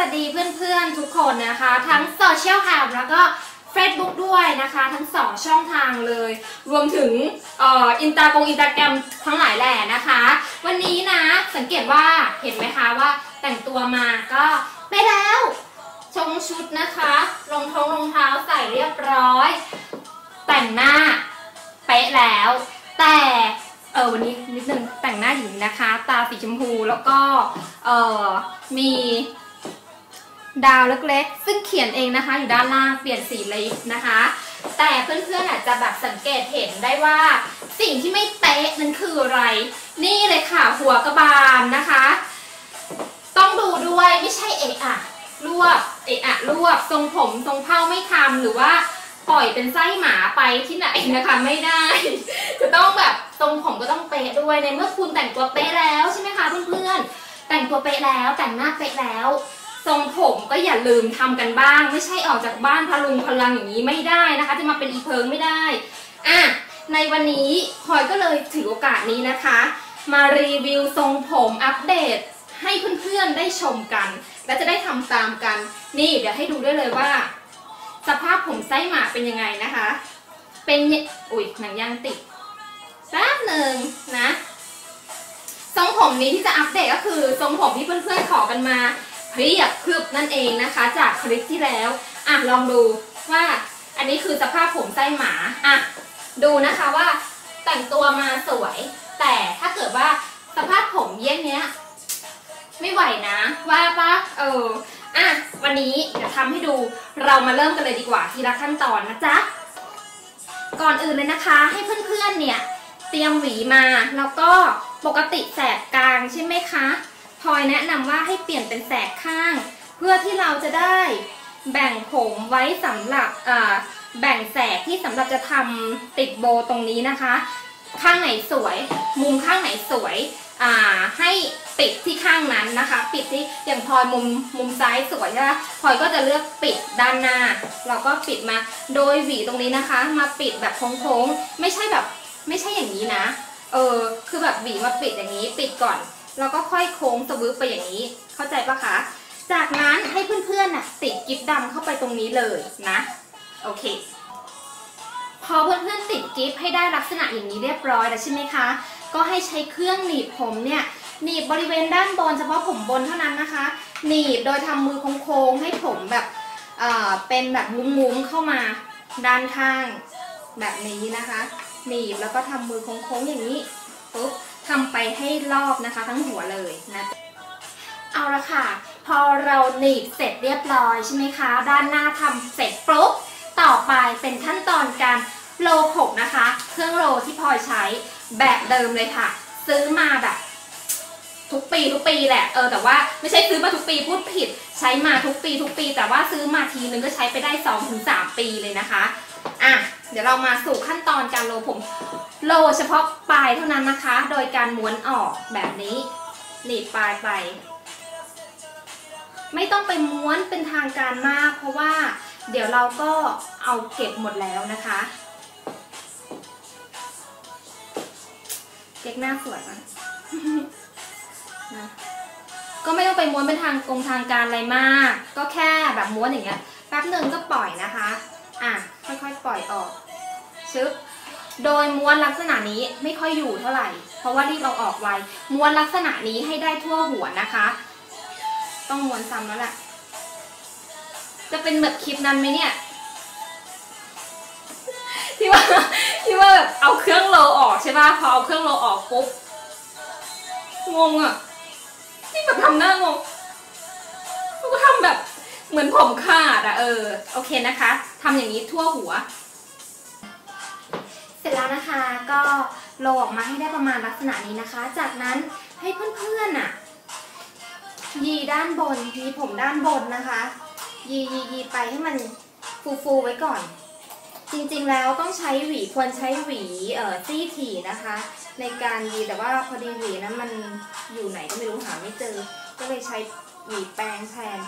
วัสดีเพื่อนๆทุกคนนะคะ ทั้งโซเชียลแคมแล้วก็ Facebook ด้วยนะคะ ทั้งสองช่องทางเลย รวมถึงอินตากงอินตาแกรมทั้งหลายแหล่นะคะ วันนี้นะสังเกตว่าเห็นไหมคะว่าแต่งตัวมาก็ไปแล้วชงชุดนะคะรองท้องรองเท้าใส่เรียบร้อย แต่งหน้าเป๊ะแล้ว แต่เออวันนี้นิดนึงแต่งหน้าหญิงนะคะ ตาสีชมพูแล้วก็เออมี ดาวเล็กๆ ซึ่งเขียนเองนะคะ อยู่ด้านล่างเปลี่ยนสีเลิปนะคะ แต่เพื่อนๆอาจจะแบบสังเกตเห็นได้ว่า สิ่งที่ไม่เป๊ะนั้นคืออะไร นี่เลยค่ะหัวกระบาลนะคะ ต้องดูด้วยไม่ใช่เอะอะรวบเอะอะรวบทรงผมทรงเผ้าไม่ทำหรือว่าปล่อยเป็นไส้หมาไปที่ไหนนะคะไม่ได้ จะต้องแบบทรงผมก็ต้องเป๊ะด้วยในเมื่อคุณแต่งตัวเป๊ะแล้วใช่ไหมคะเพื่อนๆแต่งตัวเป๊ะแล้วแต่งหน้าเป๊ะแล้ว ทรงผม ก็อย่าลืมทำกันบ้าง ไม่ใช่ออกจากบ้านพลุงพลังอย่างนี้ไม่ได้นะคะ จะมาเป็นอีเพิงไม่ได้อะในวันนี้พลอยก็เลยถือโอกาสนี้นะคะ มารีวิวทรงผมอัปเดตให้เพื่อนๆได้ชมกัน และจะได้ทำตามกัน นี่เดี๋ยวให้ดูได้เลยว่า สภาพผมไส้หมาเป็นยังไงนะคะ เป็นเนะอุ้ยหนังยางติดแป๊บหนึ่งนะทรงผมนี้ที่จะอัปเดตก็คือทรงผมที่เพื่อนๆขอกันมา เพียบพรึบนั่นเองนะคะ จากคลิปที่แล้วอะลองดูว่าอันนี้คือสภาพผมไส้หมาอะดูนะคะว่าแต่งตัวมาสวย แต่ถ้าเกิดว่าสภาพผมเยี่ยงเนี้ย ไม่ไหวนะ ว่าปะเอออะวันนี้เดี๋ยวทำให้ดูเรามาเริ่มกันเลยดีกว่าทีละขั้นตอนนะจ๊ะก่อนอื่นเลยนะคะ ให้เพื่อนๆเนี่ย เตรียมหวีมาแล้วก็ปกติแสกกลางใช่ไหมคะ พลอยแนะนำว่าให้เปลี่ยนเป็นแสกข้าง เพื่อที่เราจะได้แบ่งผมไว้สำหรับแบ่งแสกที่สำหรับจะทำติดโบตรงนี้นะคะ ข้างไหนสวย มุมข้างไหนสวยให้ปิดที่ข้างนั้นนะคะ ปิดที่อย่างพลอยมุมมุมซ้ายสวยใช่ไหมพลอยก็จะเลือกปิดด้านหน้า เราก็ปิดมาโดยหวีตรงนี้นะคะ มาปิดแบบโค้งๆไม่ใช่แบบไม่ใช่อย่างนี้นะ เออคือแบบหวีมาปิดอย่างนี้ ปิดก่อน แล้วก็ค่อยโค้งสวืบไปอย่างนี้ เข้าใจปะคะ จากนั้นให้เพื่อนๆน่ะติดกิ๊บดำเข้าไปตรงนี้เลยนะ โอเค พอเพื่อนๆติดกิฟต์ให้ได้ลักษณะอย่างนี้เรียบร้อยแล้วใช่ไหมคะ ก็ให้ใช้เครื่องหนีบผมเนี่ยหนีบบริเวณด้านบนเฉพาะผมบนเท่านั้นนะคะ หนีบโดยทำมือโค้งๆให้ผมแบบเอ่อเป็นแบบงุ้มๆเข้ามาด้านข้างแบบนี้นะคะ หนีบแล้วก็ทำมือโค้งๆอย่างนี้ ให้รอบนะคะ ทั้งหัวเลยนะเอาละค่ะ พอเราหนีบเสร็จเรียบร้อยใช่ไหมคะ ด้านหน้าทำเสร็จปุ๊บต่อไปเป็นขั้นตอนการโลผมนะคะ เครื่องโลที่พลอยใช้แบบเดิมเลยค่ะ ซื้อมาแบบทุกปีทุกปีแหละเออแต่ว่าไม่ใช่ซื้อมาทุกปีพูดผิด ใช้มาทุกปีทุกปี แต่ว่าซื้อมาทีนึงก็ใช้ไปได้2อถึงสปีเลยนะคะ อะเดี๋ยวเรามาสู่ขั้นตอนการโลผม โลเฉพาะปลายเท่านั้นนะคะ โดยการม้วนออกแบบนี้หนีบปลายไป ไม่ต้องไปม้วนเป็นทางการมาก เพราะว่าเดี๋ยวเราก็เอาเก็บหมดแล้วนะคะเก๊กหน้าสวยมากนะก็ไม่ต้องไปม้วนเป็นทางกงทางการอะไรมาก ก็แค่แบบม้วนอย่างเงี้ยแป๊บหนึ่งก็ปล่อยนะคะ อะค่อยๆปล่อยออกชึบโดยม้วนลักษณะนี้ไม่ค่อยอยู่เท่าไหร่ เพราะว่ารีบเอาออกไวม้วนลักษณะนี้ให้ได้ทั่วหัวนะคะ ต้องม้วนซ้ำแล้วแหละจะเป็นแบบคลิปนั้นไหมเนี่ย ที่ว่าที่ว่าแบบเอาเครื่องโลออกใช่ป่ะพอเอาเครื่องโลออกปุ๊บงงอะที่แบบทำหน้างงก็ทำแบบ เหมือนผมขาดอะเออ โอเคนะคะทำอย่างนี้ทั่วหัว เสร็จแล้วนะคะก็โลออกมาให้ได้ประมาณลักษณะนี้นะคะ จากนั้นให้เพื่อนๆน่ะยีด้านบนยีผมด้านบนนะคะ ยียียีไปให้มันฟูฟูๆไว้ก่อน จริงๆแล้วต้องใช้หวีควรใช้หวีเอ่อซี่ถี่นะคะ ในการยีแต่ว่าพอดีหวีนั้นมันอยู่ไหนก็ไม่รู้หาไม่เจอ ก็เลยใช้หวีแปรงแทน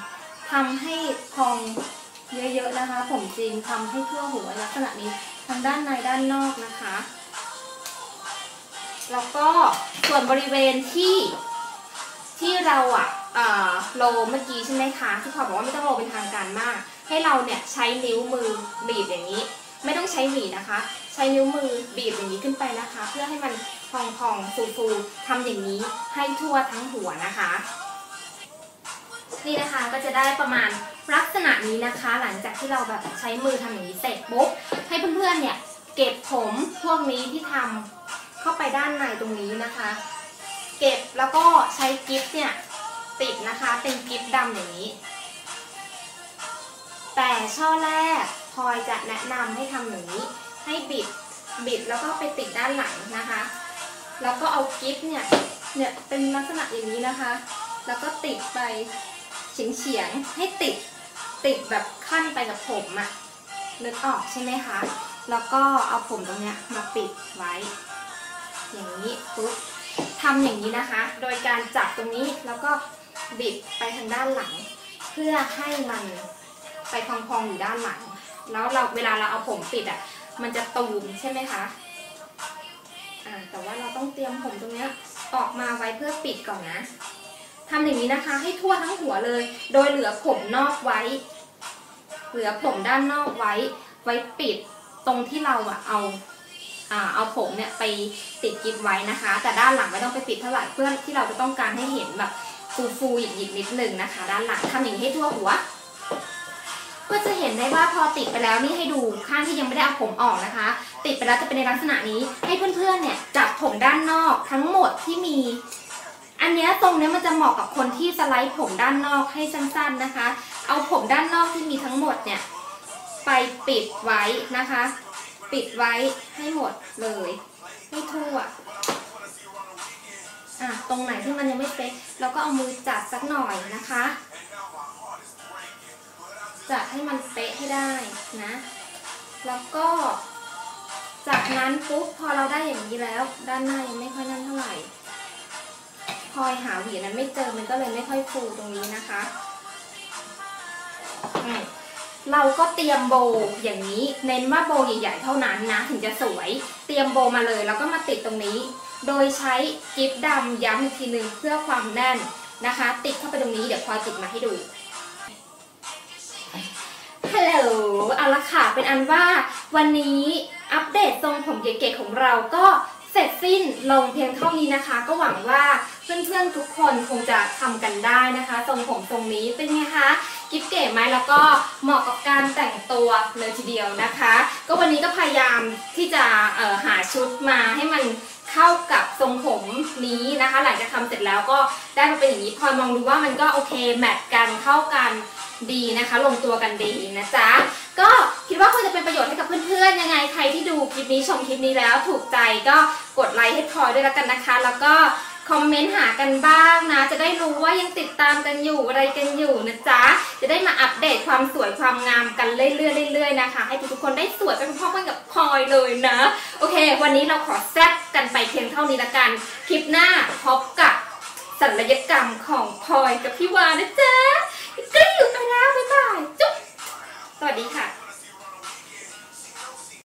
ทำให้พองเยอะๆนะคะ ผมจริงทำให้ทั่วหัวลักษณะนี้ทั้งด้านในด้านนอกนะคะ แล้วก็ส่วนบริเวณที่ที่เราอะเอ่อโลเมื่อกี้ใช่ไหมคะที่พลอบอกว่าไม่ต้องโลเป็นทางการมาก ให้เราเนี่ยใช้นิ้วมือบีบอย่างนี้ ไม่ต้องใช้หวีนะคะ ใช้นิ้วมือบีบอย่างนี้ขึ้นไปนะคะ เพื่อให้มันพองๆฟูๆทำอย่างนี้ให้ทั่วทั้งหัวนะคะ นี่นะคะก็จะได้ประมาณลักษณะนี้นะคะ หลังจากที่เราแบบใช้มือทำอย่างนี้เสร็จปุ๊บให้เพื่อนๆเนี่ยเก็บผมพวกนี้ที่ทำเข้าไปด้านในตรงนี้นะคะ เก็บแล้วก็ใช้กิฟต์เนี่ยติดนะคะเป็นกิฟต์ดำอย่างนี้ แต่ช่อแรกพลอยจะแนะนำให้ทำอย่างนี้ ให้บิดบิดแล้วก็ไปติดด้านหลังนะคะ แล้วก็เอากิฟต์เนี่ยเนี่ยเป็นลักษณะอย่างนี้นะคะ แล้วก็ติดไป เฉียงเฉียงๆให้ติดติดแบบขั้นไปกับผมอะนึกออกใช่ไหมคะ แล้วก็เอาผมตรงเนี้ยมาปิดไว้ อย่างนี้ปุ๊บทำอย่างนี้นะคะ โดยการจับตรงนี้แล้วก็บิดไปทางด้านหลัง เพื่อให้มันไปพองๆอยู่ด้านหลัง แล้วเราเวลาเราเอาผมปิดอะ มันจะตูมใช่ไหมคะอ่าแต่ว่าเราต้องเตรียมผมตรงเนี้ยออกมาไว้เพื่อปิดก่อนนะ ทำอย่างนี้นะคะ ให้ทั่วทั้งหัวเลย โดยเหลือผมนอกไว้ เหลือผมด้านนอกไว้ ไว้ปิดตรงที่เราอะเอาเอาผมเนี่ยไปติดกิฟไว้นะคะ แต่ด้านหลังไม่ต้องไปปิดเท่าไหร่เพื่อที่เราจะต้องการให้เห็นแบบฟูๆหยิกๆนิดนึงนะคะ ด้านหลังทำอย่างนี้ให้ทั่วหัว ก็จะเห็นได้ว่าพอติดไปแล้วนี่ให้ดูข้างที่ยังไม่ได้เอาผมออกนะคะ ติดไปแล้วจะเป็นในลักษณะนี้ ให้เพื่อนๆเนี่ยจับผมด้านนอกทั้งหมดที่มี อันนี้ตรงนี้มันจะเหมาะกับคนที่สไลด์ผมด้านนอกให้สั้นๆนะคะ เอาผมด้านนอกที่มีทั้งหมดเนี่ย ไปปิดไว้นะคะ ปิดไว้ให้หมดเลยให้ทั่วอะตรงไหนที่มันยังไม่เป๊ะเราก็เอามือจับสักหน่อยนะคะจัดให้มันเป๊ะให้ได้นะ แล้วก็ จากนั้นปุ๊บพอเราได้อย่างนี้แล้ว ด้านหน้ายังไม่ค่อยนั่นเท่าไหร่ พลอยหาหวีนั้นไม่เจอมันก็เลยไม่ค่อยฟูตรงนี้นะคะเราก็เตรียมโบอย่างนี้เน้นว่าโบใหญ่ๆเท่านั้นนะถึงจะสวย เตรียมโบมาเลยแล้วก็มาติดตรงนี้ โดยใช้กิฟต์ดำย้ำอีกทีหนึ่งเพื่อความแน่นนะคะ ติดเข้าไปตรงนี้เดี๋ยวพลอยติดมาให้ดูฮัลโหลเอาละค่ะเป็นอันว่าวันนี้อัปเดตทรงผมเก๋ๆของเราก็ เสร็จสิ้นลงเพียงเท่านี้นะคะ ก็หวังว่าเพื่อนๆทุกคนคงจะทำกันได้นะคะทรงผมทรงนี้เป็นไงคะกิ๊บเก๋ไหมแล้วก็เหมาะกับการแต่งตัวเลยทีเดียวนะคะ ก็วันนี้ก็พยายามที่จะหาชุดมาให้มันเข้ากับทรงผมนี้นะคะ หลังจากทำเสร็จแล้วก็ได้มาเป็นอย่างนี้พลอยมองดูว่ามันก็โอเคแมทกันเข้ากันดีนะคะ ลงตัวกันดีนะจ๊ะ รที่ดูคลิปนี้ชมคลิปนี้แล้วถูกใจก็กดไลค์ให้พลอยด้วยแล้วกันนะคะ แล้วก็คอมเมนต์หากันบ้างนะ จะได้รู้ว่ายังติดตามกันอยู่อะไรกันอยู่นะจ๊ะ จะได้มาอัปเดตความสวยความงามกันเรื่อยๆเรื่อยๆนะคะ ให้ทุกๆคนได้สวยไปพร้อมๆกันกับพลอยเลยนะ โอเค วันนี้เราขอแซ่บกันไปเพียงเท่านี้ละกัน คลิปหน้าพบกับศัลยกรรมของพลอยกับพี่วานะจ๊ะก็อยู่ไปแล้วบ๊ายบายจุ๊บสวัสดีค่ะ